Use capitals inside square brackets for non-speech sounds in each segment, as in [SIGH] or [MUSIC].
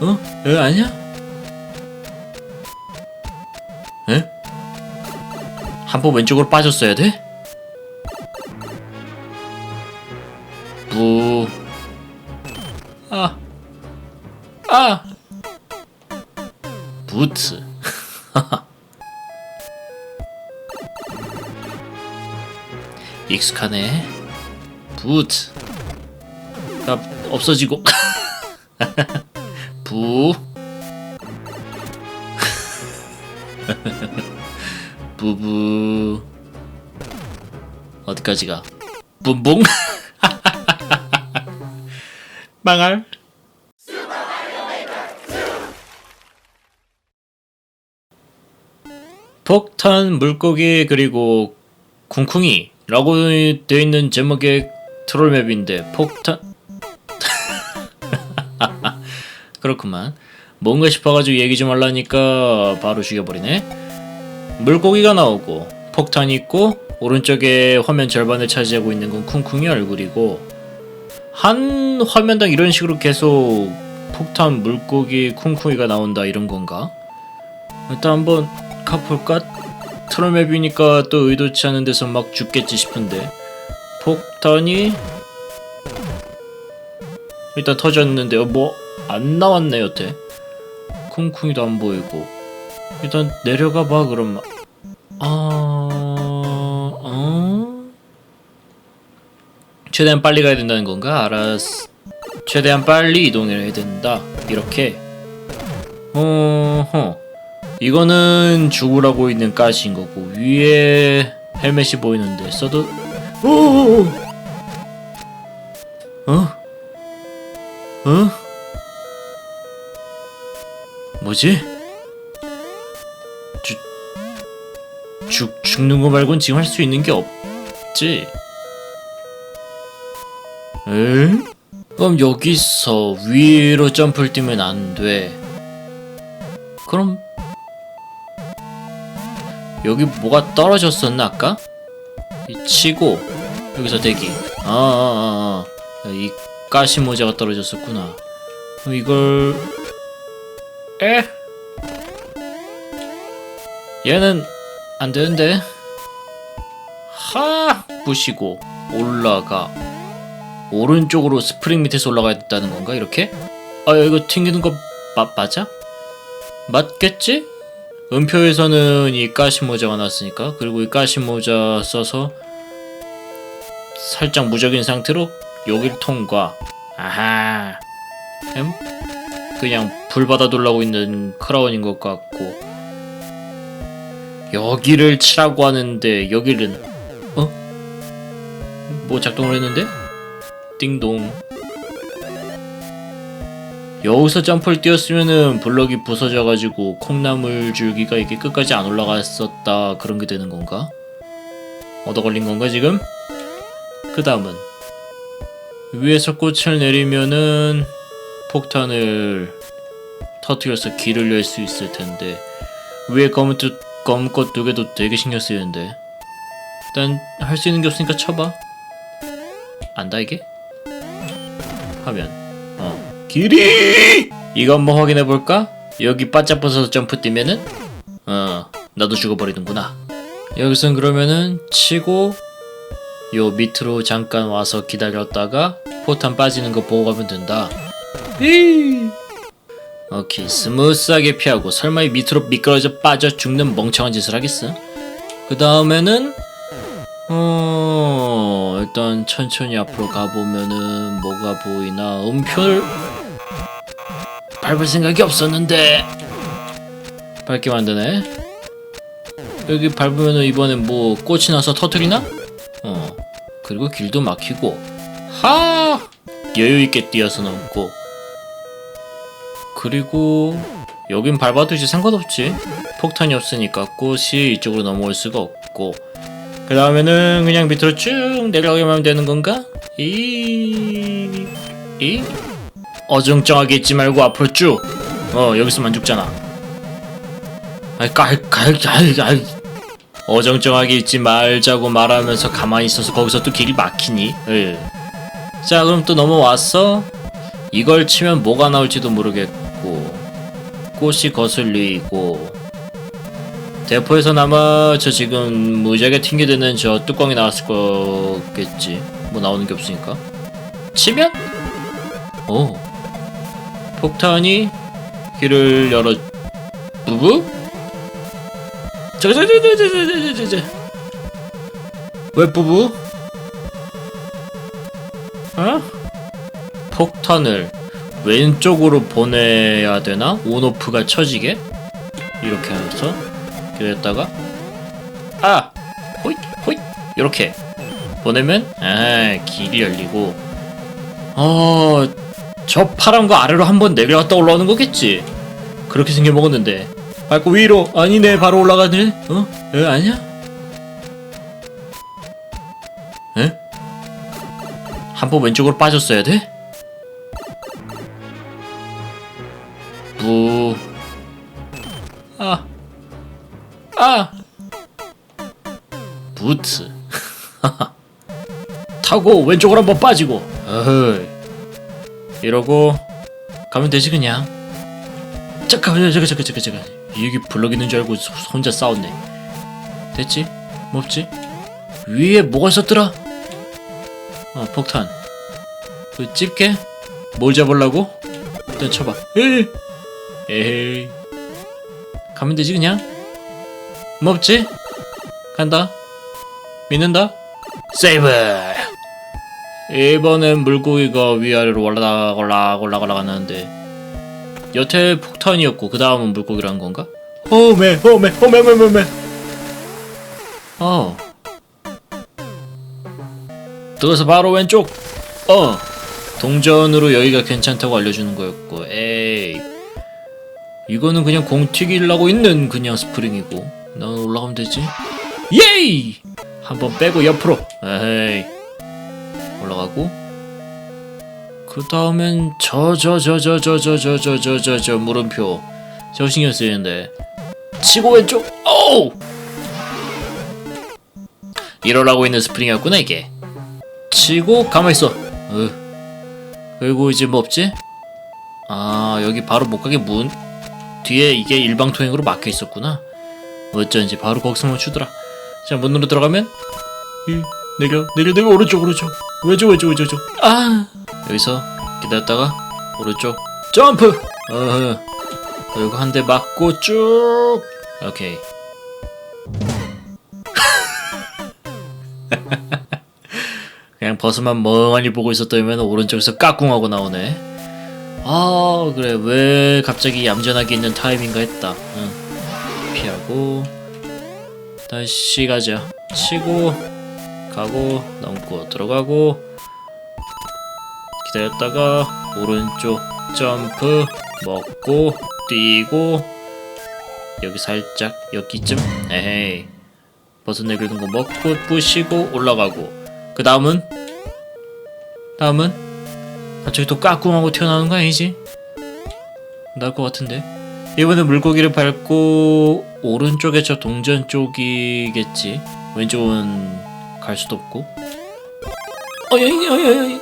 어? 에 아니야? 에? 한 번 왼쪽으로 빠졌어야 돼? 부. 아. 아. 부트. [LAUGHS] 익숙하네. 가 없어지고. [LAUGHS] 부부. 어디까지 가? 뿜뿡. [LAUGHS] 망할. 폭탄 물고기 그리고 쿵쿵이라고 되어 있는 제목의 트롤 맵인데 폭탄 [LAUGHS] 그렇구만 뭔가 싶어가지고 얘기 좀 하려니까 바로 죽여버리네 물고기가 나오고 폭탄이 있고 오른쪽에 화면 절반을 차지하고 있는 건 쿵쿵이 얼굴이고 한 화면당 이런 식으로 계속 폭탄 물고기 쿵쿵이가 나온다 이런 건가? 일단 한번 가볼까? 트롤맵이니까 또 의도치 않은 데서 막 죽겠지 싶은데 폭탄이 일단 터졌는데 어, 뭐안 나왔네 여태 쿵쿵이도 안 보이고 일단 내려가 봐 그럼 아... 어? 최대한 빨리 가야 된다는 건가? 알았어 최대한 빨리 이동해야 된다 이렇게 어허 이거는 죽으라고 있는 가시인 거고 위에 헬멧이 보이는데 써도 오 어? 어? 뭐지? 죽, 죽는 거 말곤 지금 할 수 있는 게 없지? 에? 그럼 여기서 위로 점프를 뛰면 안 돼. 그럼 여기 뭐가 떨어졌었나 아까? 이 치고 여기서 대기. 아, 아, 아, 아. 이 가시 모자가 떨어졌었구나. 그럼 이걸 에? 얘는 안 되는데. 하 부시고 올라가. 오른쪽으로 스프링 밑에서 올라가야 된다는 건가 이렇게? 아 야, 이거 튕기는 거 마, 맞아? 맞겠지? 음표에서는 이 가시 모자가 났으니까 그리고 이 가시 모자 써서 살짝 무적인 상태로 여길 통과 아하 엠? 그냥 불 받아 돌라고 있는 크라운인 것 같고 여기를 치라고 하는데 여기는 어? 뭐 작동을 했는데? 띵동 여기서 점프를 뛰었으면은 블럭이 부서져가지고 콩나물 줄기가 이게 끝까지 안 올라갔었다 그런 게 되는 건가? 얻어 걸린 건가 지금? 그 다음은 위에서 꽃을 내리면은 폭탄을 터트려서 길을 낼수 있을 텐데 위에 검은 뜻 검은 꽃두 개도 되게 신경 쓰이는데. 일단 할 수 있는 게 없으니까 쳐봐. 안다 이게? 하면. 어. 길이! 이거 한번 확인해 볼까? 여기 바짝 벗어서 점프 뛰면은? 어 나도 죽어버리는구나. 여기선 그러면은 치고 요 밑으로 잠깐 와서 기다렸다가 포탄 빠지는 거 보고 가면 된다. 이 오케이 스무스하게 피하고 설마 이 밑으로 미끄러져 빠져 죽는 멍청한 짓을 하겠어? 그 다음에는 어 일단 천천히 앞으로 가보면은 뭐가 보이나? 음표를 밟을 생각이 없었는데. 밟게 만드네. 여기 밟으면은 이번엔 뭐 꽃이 나서 터트리나? 어 그리고 길도 막히고. 하! 여유있게 뛰어서 넘고 그리고 여긴 이제 상관없지 폭탄이 없으니까 꽃이 이쪽으로 넘어올 수가 없고 그 다음에는 그냥 밑으로 쭉 내려가기만 하면 되는 건가? 이... 이? 어정쩡하게 있지 말고 앞으로 쭉! 어 여기서만 죽잖아 아이 깔깔깔깔 어정쩡하게 있지 말자고 말하면서 가만히 있어서 거기서 또 길이 막히니 예. 자 그럼 또 넘어왔어 이걸 치면 뭐가 나올지도 모르겠고 꽃이 거슬리고 대포에서 아마 저 지금 무지하게 튕겨드는 저 뚜껑이 나왔을 거겠지. 뭐 나오는 게 없으니까. 치면? 오. 폭탄이 길을 열어 부부 저저저저저저저저. 왜 부부? 어? 폭탄을 왼쪽으로 보내야 되나? 온오프가 쳐지게? 이렇게 해서 그랬다가 아! 호잇! 호잇! 이렇게 보내면 아 길이 열리고 어 저 파란 거 아래로 한 번 내려갔다 올라오는 거겠지? 그렇게 생겨 먹었는데. 밟고 위로! 아니네 바로 올라가네? 어? 에 아니야? 에? 한 번 왼쪽으로 빠졌어야 돼? 타고 왼쪽으로 한번 빠지고. 어허이. 이러고 가면 되지 그냥. 잠깐만 잠깐 잠깐 잠깐 잠깐. 여기 블럭 있는 줄 알고 소- 혼자 싸웠네. 됐지? 뭐 없지? 위에 뭐가 있었더라? 어 폭탄. 그 집게? 뭘 잡으려고? 일단 쳐봐. 에이. 에이. 가면 되지 그냥. 뭐 없지? 간다. 믿는다. 세이브. 이번엔 물고기가 위아래로 올라가 올라가 올라가 올라가는데 여태 폭탄이었고 그 다음은 물고기란 건가? 오메 오메 오메 오메 오메. 어. 들어서 바로 왼쪽. 어. 동전으로 여기가 괜찮다고 알려주는 거였고 에이 이거는 그냥 공 튀기려고 있는 그냥 스프링이고 난 올라가면 되지 예이 한번 빼고 옆으로 에이 올라가고 그 다음엔 저 저 저 저 저 저 저 저 저 저 저 물음표 저 신경 쓰이는데 치고 왼쪽 오우 이러라고 있는 스프링이었구나 이게 치고 가만히 있어 으. 그리고 이제 뭐 없지? 아 여기 바로 못 가게 문 뒤에 이게 일방통행으로 막혀 있었구나. 어쩐지 바로 거기서 멈추더라. 자 문으로 들어가면 이 내려 내려 내려 오른쪽 오른쪽. 왼쪽 왼쪽 왼쪽 왼쪽. 아! 여기서 기다렸다가 오른쪽. 점프! 어허. 그리고 한 대 맞고 쭉. 오케이. [LAUGHS] 그냥 버스만 멍하니 보고 있었다면 오른쪽에서 까꿍하고 나오네. 아 그래. 왜 갑자기 얌전하게 있는 타임인가 했다. 응. 피하고. 다시 가자. 치고 가고 넘고 들어가고 기다렸다가 오른쪽 점프 먹고 뛰고 여기 살짝 여기쯤 에헤이. 버섯 내리는 거 먹고 부시고 올라가고. 그 다음은? 다음은? 갑자기 또 까꿍하고 튀어나오는 거 아니지? 나을 것 같은데. 이번엔 물고기를 밟고 오른쪽에 저 동전 쪽이겠지. 왼쪽은 갈 수도 없고 어이 어이 어이 어이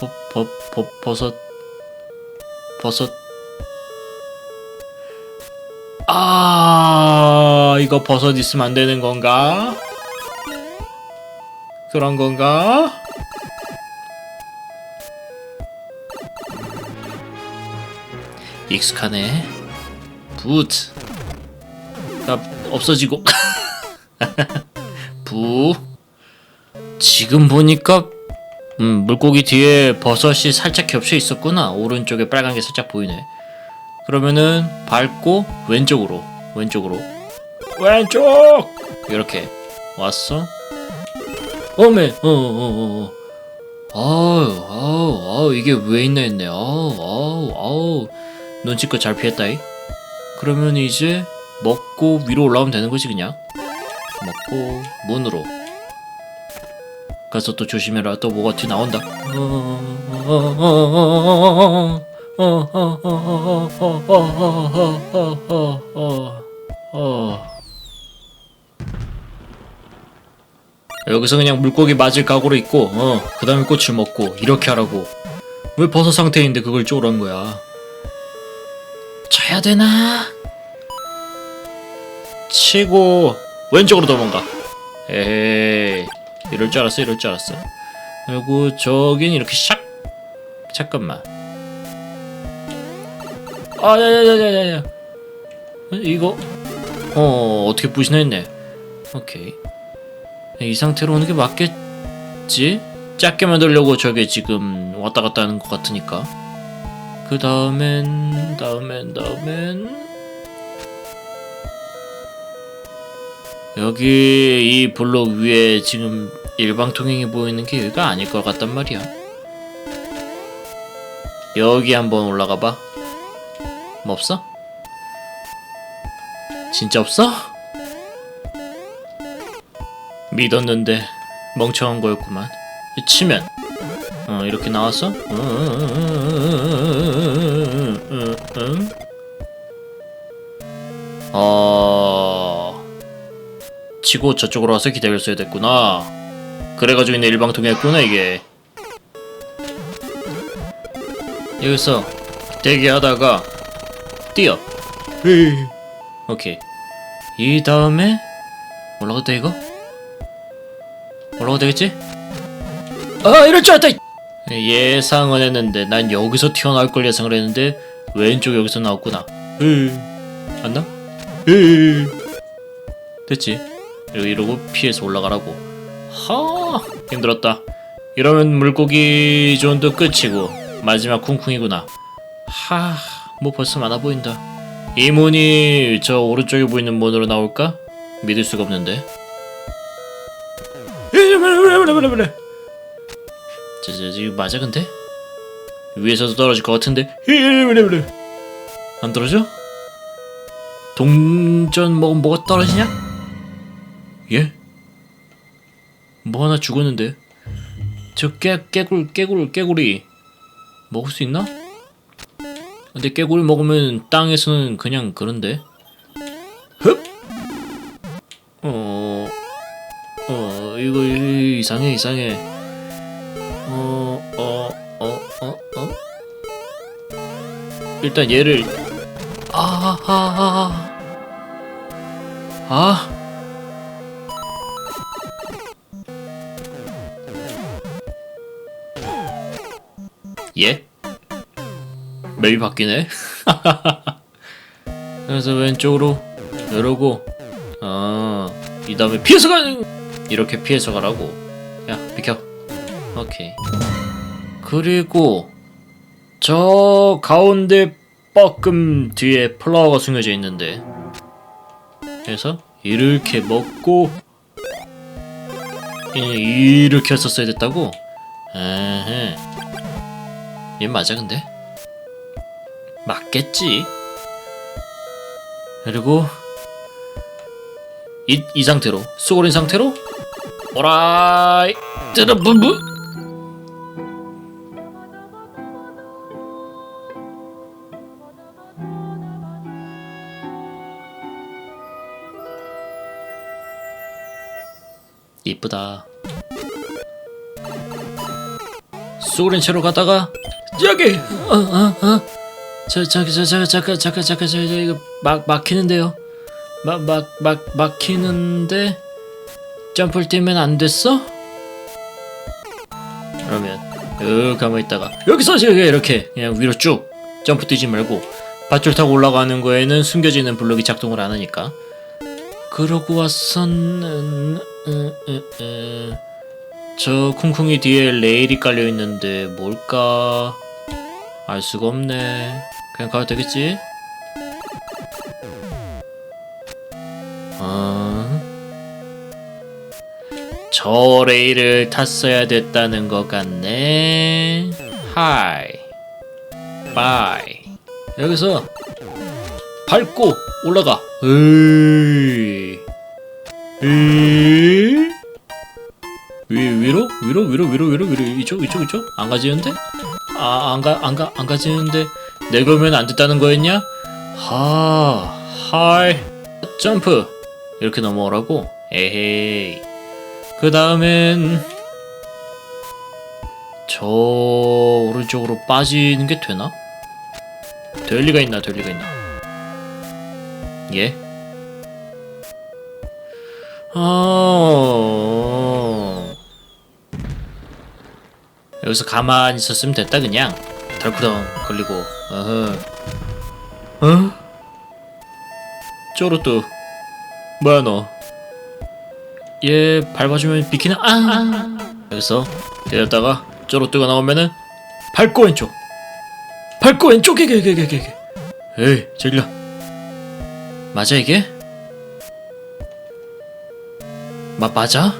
버, 버, 버, 버섯 버섯 아 이거 버섯 있으면 안 되는 건가? 그런 건가? 익숙하네. 부트. 나 없어지고. [LAUGHS] 부. 지금 보니까 음, 물고기 뒤에 버섯이 살짝 겹쳐 있었구나. 오른쪽에 빨간 게 살짝 보이네. 그러면은 밟고 왼쪽으로, 왼쪽으로, 왼쪽 이렇게 왔어. 어메, 어, 어, 어, 어. 아우, 아우, 아우, 이게 왜 있나 했네. 아우, 아우, 아우. 눈치껏 잘 피했다이. 그러면 이제 먹고 위로 올라오면 되는 거지, 그냥. 먹고 문으로. 가서 또 조심해라. 또 뭐가 뒤 나온다. 여기서 그냥 물고기 맞을 각오로 있고, 어, 그 다음에 꽃을 먹고, 이렇게 하라고. 왜 버섯 상태인데 그걸 쪼란 거야? 쳐야 되나? 치고 왼쪽으로 도망가. 에이, 이럴 줄 알았어, 이럴 줄 알았어. 그리고 저긴 이렇게 샥. 잠깐만. 아, 야 야 야 야 야 야. 이거 어 어떻게 부시나 했네. 오케이. 이 상태로 오는 게 맞겠지? 작게 만들려고 저게 지금 왔다 갔다 하는 것 같으니까. 그 다음엔 다음엔 다음엔 여기 이 블록 위에 지금 일방 통행이 보이는 게 여기가 아닐 것 같단 말이야. 여기 한번 올라가 봐. 뭐 없어? 진짜 없어? 믿었는데 멍청한 거였구만. 치면 어 이렇게 나왔어? 어 치고 저쪽으로 와서 기다렸어야 됐구나. 그래가지고 이내 일방통했구나 이게. 여기서 대기하다가 뛰어. 오케이. 이 다음에 올라가도 돼 이거? 올라가도 되겠지? 아 이럴 줄 알았다! 예상은 했는데 난 여기서 튀어나올 걸 예상을 했는데 왼쪽 여기서 나왔구나. 안 나? 됐지. 이러고, 피해서 올라가라고. 하 힘들었다. 이러면 물고기 존도 끝이고 마지막 쿵쿵이구나. 하, 뭐 벌써 많아 보인다. 이 문이 저 오른쪽에 보이는 문으로 나올까? 믿을 수가 없는데. 저, 저, 저, 맞아 근데? 위에서도 떨어질 것 같은데? 안 떨어져? 동전 먹으면 뭐가 떨어지냐? 예? 뭐 하나 죽었는데? 저 깨, 깨굴, 깨굴, 깨구리 먹을 수 있나? 근데 깨구리 먹으면 땅에서는 그냥 그런데 흡! 어... 어... 이거 이- 이상해 이상해 어... 어... 어... 어... 어? 일단 얘를 아... 아... 아... 아... 예? 맵이 바뀌네. [LAUGHS] 그래서 왼쪽으로 이러고 아, 이 다음에 피해서 가는 이렇게 피해서 가라고. 야, 비켜. 오케이. 그리고 저 가운데 뻐끔 뒤에 플라워가 숨겨져 있는데 그래서 이렇게 먹고 이- 이렇게 했었어야 됐다고? 에헤. 얘 맞아 근데? 맞겠지. 그리고 이, 이 상태로 수고린 상태로 오라이 뜨르분부 이쁘다 수고린 채로 가다가 여기 어 어 어 저, 저, 저, 저, 잠깐, 잠깐, 잠깐, 저, 저, 이거 막, 막히는데요. 막, 막, 막, 막히는데, 점프를 뛰면 안 됐어? 그러면, 으, 가만히 있다가, 여기서 저기 이렇게, 그냥 위로 쭉, 점프 뛰지 말고, 밧줄 타고 올라가는 거에는 숨겨지는 블록이 작동을 안 하니까. 그러고 와서는, 으, 으, 으, 저 쿵쿵이 뒤에 레일이 깔려 있는데, 뭘까? 알 수가 없네. 그냥 가도 되겠지? 어? 저 레일을 탔어야 됐다는 것 같네. 하이. 바이. 여기서 밟고 올라가. 으이. 위 위로 위로 위로 위로 위로 위로 이쪽 이쪽 이쪽 안 가지는데? 아, 안 가, 안 가, 안 가지는데 내려오면 안 됐다는 거였냐? 하, 하이, 점프 이렇게 넘어오라고? 에헤이. 그 다음엔 저 오른쪽으로 빠지는 게 되나? 될 리가 있나? 될 리가 있나? 예? 어... 여기서 가만히 있었으면 됐다 그냥 덜쿠덩 걸리고 어허 어? 쪼로뚜 뭐야 너? 얘 밟아주면 비키나? 아! 여기서 때렸다가 쪼로뚜가 나오면은 밟고 왼쪽 밟고 왼쪽 개개개개개 에이 저길라 맞아 이게? 마, 맞아?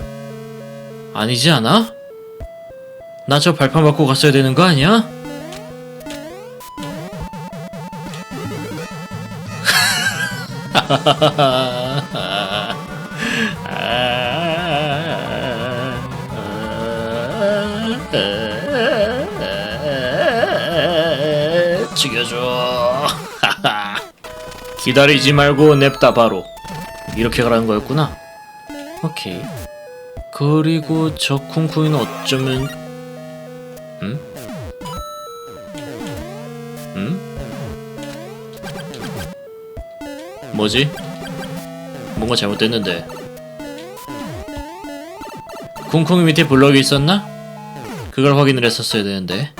아니지 않아? 나 저 발판 받고 갔어야 되는 거 아니야? [LAUGHS] 죽여줘. [LAUGHS] 기다리지 말고 냅다 바로. 이렇게 가라는 거였구나. 오케이. 그리고 저 쿵쿵이는 어쩌면 뭐지? 뭔가 잘못됐는데 쿵쿵이 밑에 블럭이 있었나? 그걸 확인을 했었어야 되는데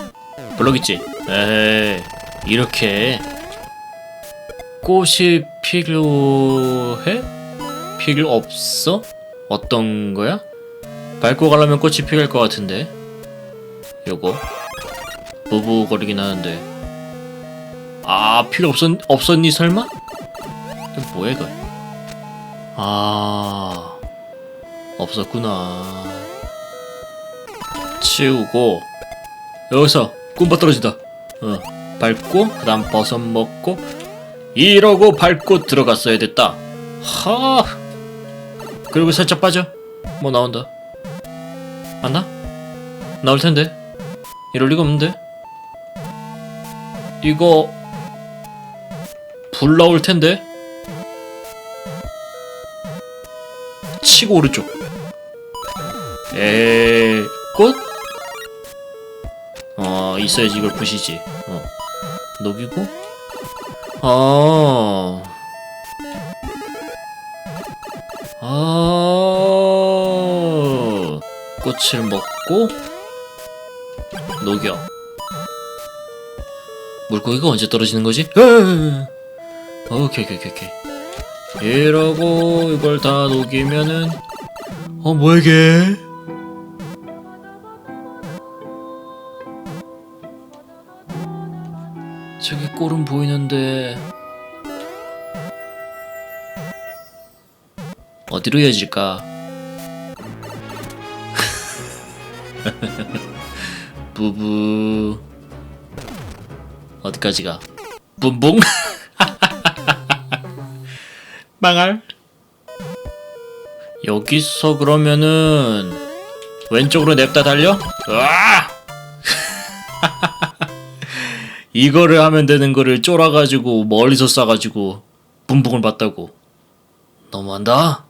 블럭 있지? 에이 이렇게 꽃이 필요해? 필요 없어? 어떤 거야? 밟고 가려면 꽃이 피할 것 같은데 요거 부부거리긴 하는데 아 필요 없었, 없었니 설마? 이거 뭐야 이거 아 없었구나. 치우고. 여기서 꿈바 떨어진다. 어 밟고 그 다음 버섯 먹고 이러고 밟고 들어갔어야 됐다. 하. 그리고 살짝 빠져. 뭐 나온다. 맞나? 나올 텐데. 이럴 리가 없는데. 이거 불 나올 텐데 치고 오른쪽 에이 꽃? 어 있어야지 이걸 부시지 어 녹이고 어 아, 꽃을 먹고 녹여. 물고기가 언제 떨어지는 거지? 오케이 오케이 오케이 오케 이. 이러고 이걸 다 녹이면은 어 뭐야 이게? 저기 꼴은 보이는데 어디로 이어질까? [LAUGHS] 부부 어디까지 가? 뿜뿡 [LAUGHS] 망할 여기서 그러면은 왼쪽으로 냅다 달려? 으아! [LAUGHS] 이거를 하면 되는 거를 쫄아가지고 멀리서 쏴가지고 뿜뿡을 봤다고 너무한다?